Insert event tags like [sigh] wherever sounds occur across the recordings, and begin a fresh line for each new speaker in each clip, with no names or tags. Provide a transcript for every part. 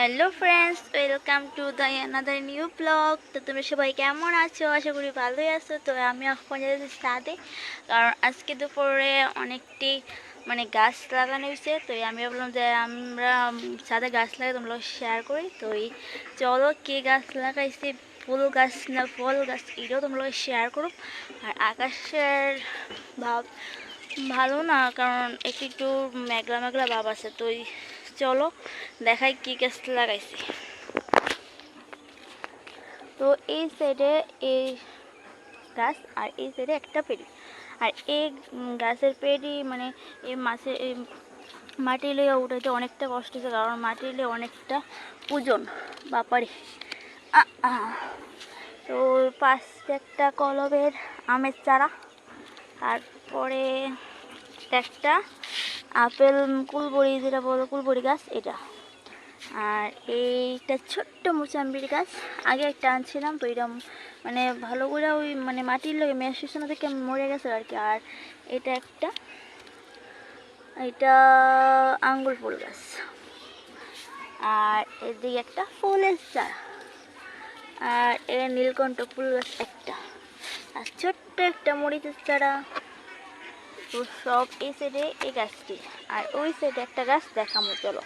Hello friends welcome to the another new blog তো তুমি সবাই কেমন আছো? আশা করি ভালোই আছো। তো আমি এখন যাচ্ছি সাথে কারণ আজকে দুপুরে অনেকটি মানে গাছ লাগানো হয়েছে। তো আমি ভাবলাম যে আমরা সাথে গাছ লাগাই, তোমরা শেয়ার করি। তো এই চলো কে গাছ লাগাইছে, ফুল গাছ না ফল গাছ, এটাও তোমরা শেয়ার করো। আর আকাশের ভাব ভালো না, কারণ একটু একটু মেঘলা মেঘলা ভাব আছে। তো চলো, দেখাই কি গাছ লাগাইছি। তো এই সাইডে এই গাছ আর এই সাইডে একটা পেড়ি। আর এই গাছের পেড়ি মানে এই মাছের মাটি লিয়ে উঠাইতে অনেকটা কষ্ট হচ্ছে কারণ মাটি লিয়ে অনেকটা ওজন, বাপারি। তো পাশে একটা কলবের আমের চারা, তারপরে একটা আপেল, কুলবড়ি, যেটা বলো, কুলবড়ি গাছ, এটা। আর এইটা ছোট্ট মুচাম্বির গাছ। আগে একটা আনছিলাম, তো এটা মানে ভালো করে ওই মানে মাটির লোকে মেশিসোনা থেকে মরে গেছে আর কি। আর এটা একটা, এটা আঙ্গুল ফুল গাছ। আর এদিকে একটা ফুলের চারা। আর এটা নীলকণ্ঠ ফুল গাছ একটা। আর ছোট্ট একটা মরিচের চারা। সব এই সাইডে এই গাছটি। আর ওই সাইডে একটা গাছ দেখামো, চলো।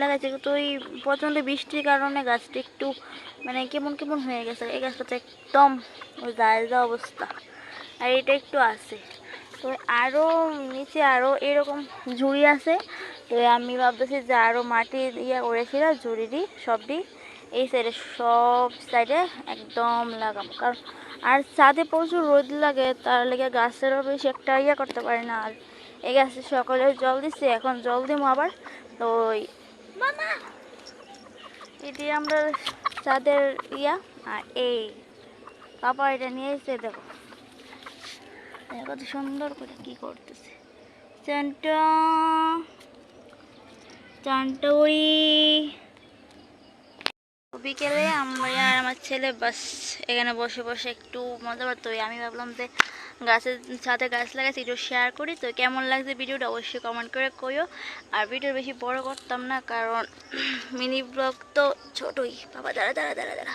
লাগাইছে তো ওই প্রচণ্ড বৃষ্টির কারণে গাছটি একটু মানে কেমন কেমন হয়ে গেছে, এই গাছটা একদম ওই জায়গা অবস্থা। আর এটা একটু আছে। তো আরও নিচে আরও এরকম ঝুড়ি আছে। তো আমি ভাবতেছি যে আরও মাটি ইয়ে করেছিলাম ঝুড়ি দিই সব দিই এই সাইডে সব সাইডে একদম লাগাবো। কারণ আর ছাদে প্রচুর রোদ লাগে তার লেগে গাছেরও বেশি একটা ইয়ে করতে পারি না। আর এই গাছে সকালে জল দিচ্ছে এখন জল দিব আবার। তো ওই এটি আমরা ছাদের ইয়া আর এই পাপা এটা নিয়ে এসে দেখো দেখো কত সুন্দর করে কি করতেছে। চানটা চানটা ওই বিকেলে আমরা আর আমার ছেলে বাস, এখানে বসে বসে একটু মজা হবে আমি ভাবলাম যে গাছের সাথে গাছ লাগাইছি, একটু শেয়ার করি। তো কেমন লাগছে ভিডিওটা অবশ্যই কমেন্ট করে কইও। আর ভিডিও বেশি বড় করতাম না, কারণ [clears throat] মিনি ব্লগ তো ছোটই। বাবা, দাঁড়া দাঁড়া দাঁড়া দাঁড়া।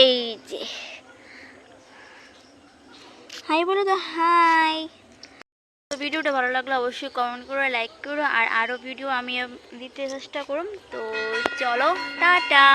এই যে। হাই বলো তো তো ভিডিওটা ভালো লাগলে অবশ্যই কমেন্ট করো লাইক করো, আর আরও ভিডিও আমি দিতে চেষ্টা করুন তো চলো, টাটা!